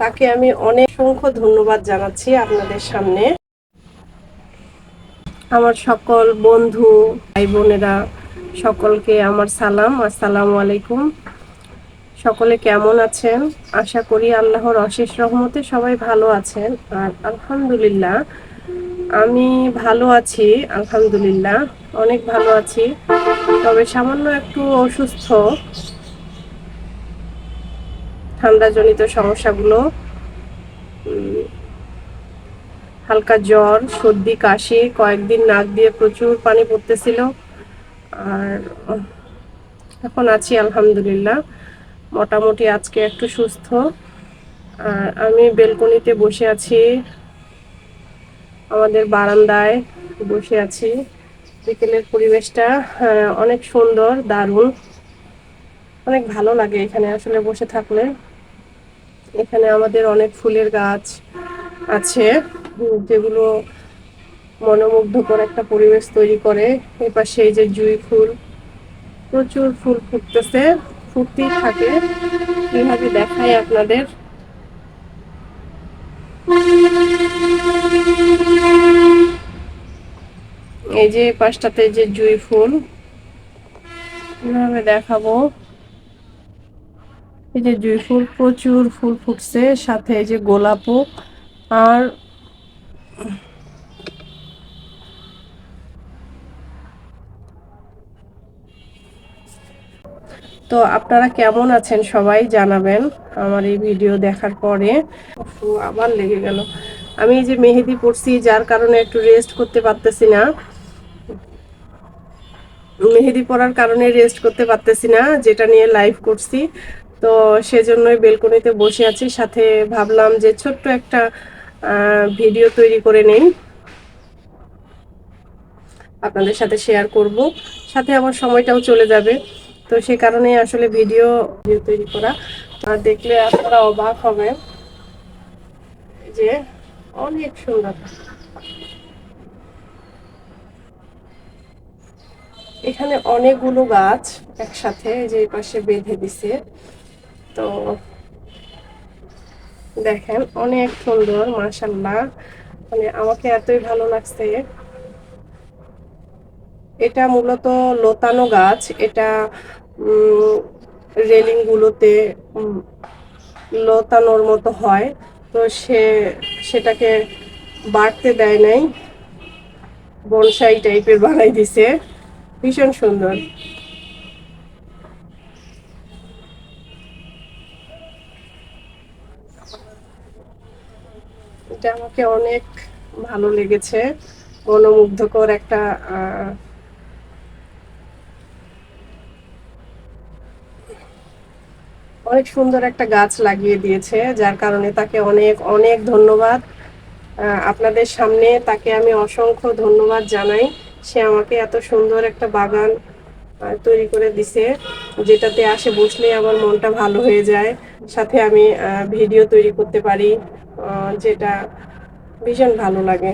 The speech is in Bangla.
তাকে আমি অনেক অসংখ্য ধন্যবাদ জানাচ্ছি আপনাদের সামনে। আমার সকল বন্ধু ভাই বোনেরা সকলকে আমার সালাম, আসসালামু আলাইকুম। সকলে কেমন আছেন? আশা করি আল্লাহর অশেষ রহমতে সবাই ভালো আছেন। আর আলহামদুলিল্লাহ, আমি ভালো আছি, আলহামদুলিল্লাহ, অনেক ভালো আছি। তবে সামান্য একটু অসুস্থ। ঠান্ডাজনিত সমস্যাগুলো হালকা জ্বর, সর্দি, কাশি, কয়েকদিন নাক দিয়ে প্রচুর পানি পড়তেছিল। আর এখন আছি আলহামদুলিল্লাহ। মোটামুটি আজকে একটু সুস্থ। আর আমি বেলকনিতে বসে আছি। আমাদের বারান্দায় বসে আছি। বিকেলের পরিবেশটা অনেক সুন্দর, দারুণ। অনেক ভালো লাগে এখানে আসলে বসে থাকলে। এখানে আমাদের অনেক ফুলের গাছ আছে যেগুলো মনোমুগ্ধকর একটা পরিবেশ তৈরি করে। এপাশে এই যে জুই ফুল, প্রচুর ফুল ফুটতেছে। ফুটতেই থাকে। কীভাবে দেখাই আপনাদের? এই যে পাশটাতে যে জুই ফুল, কীভাবে দেখাবো? এই যে জুই ফুল, প্রচুর ফুল ফুটছে, সাথে এই যে গোলাপও, আর তো আপনারা কেমন আছেন সবাই জানাবেন আমার এই ভিডিও দেখার পরে। আবার লেগে গেল। আমি এই যে মেহেদি পড়ছি যার কারণে একটু রেস্ট করতে পারতেছি না। মেহেদি পড়ার কারণে রেস্ট করতে পারতেছি না, যেটা নিয়ে লাইভ করছি। তো সেজন্যই বেলকনিতে বসে আছি। সাথে ভাবলাম যে ছোট্ট একটা ভিডিও তৈরি করে নেই। আপনাদের সাথে শেয়ার করব। সাথে আমার সময়টাও চলে যাবে। তো সে কারণে আসলে ভিডিও তৈরি করা। আর দেখলে আপনারা অবাক হবে যে অনেক সুন্দর। এখানে অনেকগুলো গাছ একসাথে যে পাশে বেঁধে দিছে। তো দেখেন, অনেক সুন্দর মাশাল্লাহ মানে আমাকে এতই ভালো লাগছে। এটা মূলত লতানো গাছ। এটা রেলিং গুলোতে লতানোর মতো হয়। তো সে, সেটাকে বাড়তে দেয় নাই। বনসাই টাইপের বানাই দিছে। ভীষণ সুন্দর। এটা আমাকে অনেক ভালো লেগেছে। মনোমুগ্ধকর একটা অনেক সুন্দর একটা গাছ লাগিয়ে দিয়েছে, যার কারণে তাকে অনেক অনেক ধন্যবাদ। আপনাদের সামনে তাকে আমি অসংখ্য ধন্যবাদ জানাই। সে আমাকে এত সুন্দর একটা বাগান তৈরি করে দিছে, যেটাতে আসে বসলেই আমার মনটা ভালো হয়ে যায়। সাথে আমি ভিডিও তৈরি করতে পারি। যেটা ভীষণ ভালো লাগে।